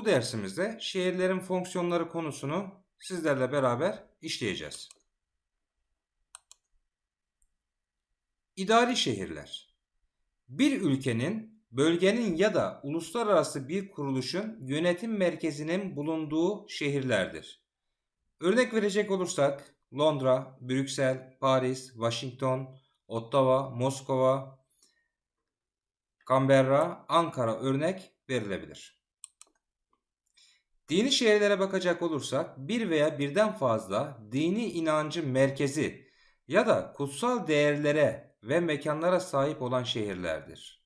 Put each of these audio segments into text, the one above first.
Bu dersimizde şehirlerin fonksiyonları konusunu sizlerle beraber işleyeceğiz. İdari şehirler. Bir ülkenin, bölgenin ya da uluslararası bir kuruluşun yönetim merkezinin bulunduğu şehirlerdir. Örnek verecek olursak Londra, Brüksel, Paris, Washington, Ottawa, Moskova, Canberra, Ankara örnek verilebilir. Dini şehirlere bakacak olursak bir veya birden fazla dini inancı merkezi ya da kutsal değerlere ve mekanlara sahip olan şehirlerdir.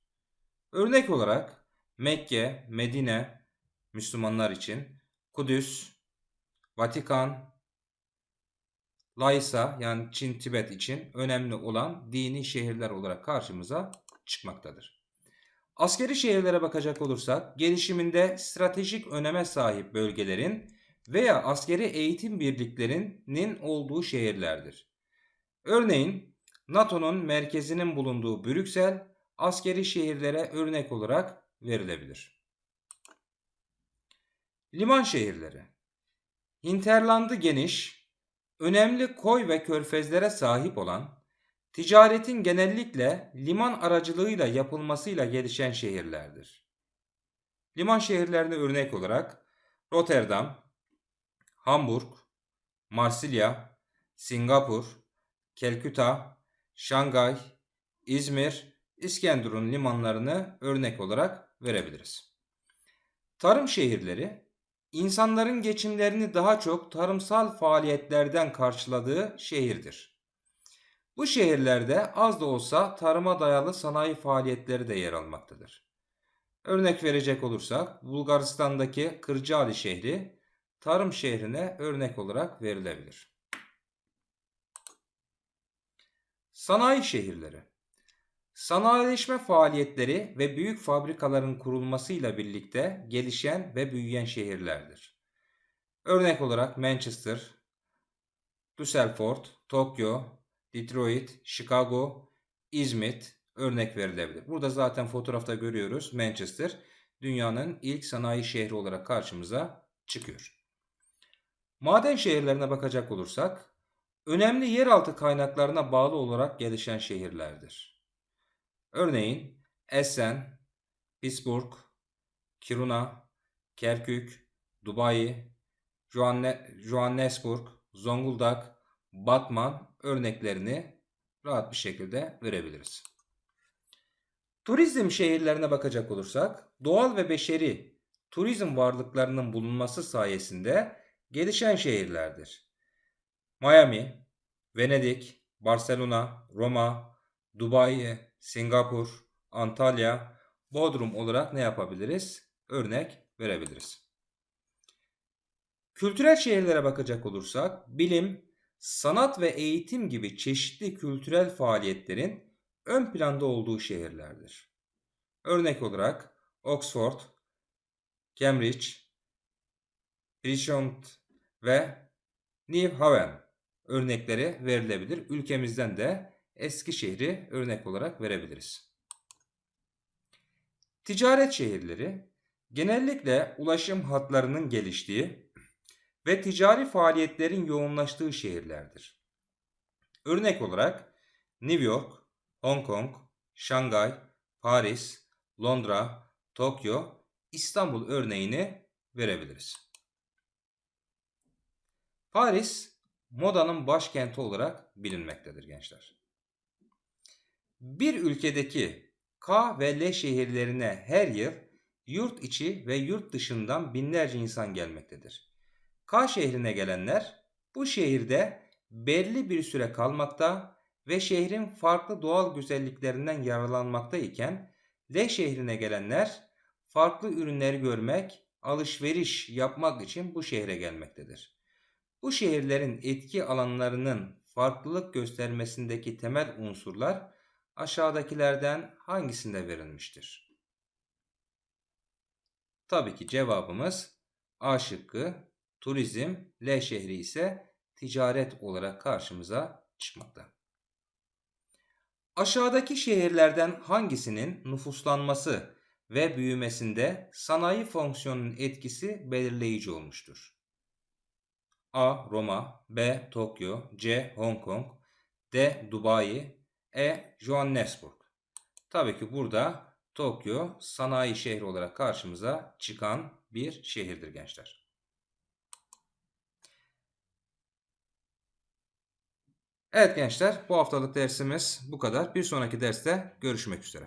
Örnek olarak Mekke, Medine Müslümanlar için, Kudüs, Vatikan, Laysa yani Çin Tibet için önemli olan dini şehirler olarak karşımıza çıkmaktadır. Askeri şehirlere bakacak olursak gelişiminde stratejik öneme sahip bölgelerin veya askeri eğitim birliklerinin olduğu şehirlerdir. Örneğin NATO'nun merkezinin bulunduğu Brüksel askeri şehirlere örnek olarak verilebilir. Liman şehirleri Hinterlandı geniş, önemli koy ve körfezlere sahip olan, ticaretin genellikle liman aracılığıyla yapılmasıyla gelişen şehirlerdir. Liman şehirlerine örnek olarak Rotterdam, Hamburg, Marsilya, Singapur, Kelküta, Şangay, İzmir, İskenderun limanlarını örnek olarak verebiliriz. Tarım şehirleri insanların geçimlerini daha çok tarımsal faaliyetlerden karşıladığı şehirdir. Bu şehirlerde az da olsa tarıma dayalı sanayi faaliyetleri de yer almaktadır. Örnek verecek olursak Bulgaristan'daki Kırcaali şehri tarım şehrine örnek olarak verilebilir. Sanayi şehirleri Sanayileşme faaliyetleri ve büyük fabrikaların kurulmasıyla birlikte gelişen ve büyüyen şehirlerdir. Örnek olarak Manchester, Düsseldorf, Tokyo, Detroit, Chicago, İzmit örnek verilebilir. Burada zaten fotoğrafta görüyoruz Manchester dünyanın ilk sanayi şehri olarak karşımıza çıkıyor. Maden şehirlerine bakacak olursak önemli yeraltı kaynaklarına bağlı olarak gelişen şehirlerdir. Örneğin Essen, Pittsburgh, Kiruna, Kerkük, Dubai, Johannesburg, Zonguldak, Batman örneklerini rahat bir şekilde verebiliriz. Turizm şehirlerine bakacak olursak doğal ve beşeri turizm varlıklarının bulunması sayesinde gelişen şehirlerdir. Miami, Venedik, Barcelona, Roma, Dubai, Singapur, Antalya, Bodrum olarak ne yapabiliriz? Örnek verebiliriz. Kültürel şehirlere bakacak olursak bilim, sanat ve eğitim gibi çeşitli kültürel faaliyetlerin ön planda olduğu şehirlerdir. Örnek olarak Oxford, Cambridge, Richmond ve New Haven örnekleri verilebilir. Ülkemizden de Eskişehir'i örnek olarak verebiliriz. Ticaret şehirleri genellikle ulaşım hatlarının geliştiği ve ticari faaliyetlerin yoğunlaştığı şehirlerdir. Örnek olarak New York, Hong Kong, Şangay, Paris, Londra, Tokyo, İstanbul örneğini verebiliriz. Paris, modanın başkenti olarak bilinmektedir gençler. Bir ülkedeki K ve L şehirlerine her yıl yurt içi ve yurt dışından binlerce insan gelmektedir. K şehrine gelenler bu şehirde belli bir süre kalmakta ve şehrin farklı doğal güzelliklerinden yararlanmakta iken L şehrine gelenler farklı ürünleri görmek, alışveriş yapmak için bu şehre gelmektedir. Bu şehirlerin etki alanlarının farklılık göstermesindeki temel unsurlar aşağıdakilerden hangisinde verilmiştir? Tabii ki cevabımız A şıkkı turizm, L şehri ise ticaret olarak karşımıza çıkmakta. Aşağıdaki şehirlerden hangisinin nüfuslanması ve büyümesinde sanayi fonksiyonunun etkisi belirleyici olmuştur. A. Roma B. Tokyo C. Hong Kong D. Dubai E. Johannesburg Tabii ki burada Tokyo sanayi şehri olarak karşımıza çıkan bir şehirdir gençler. Evet gençler bu haftalık dersimiz bu kadar. Bir sonraki derste görüşmek üzere.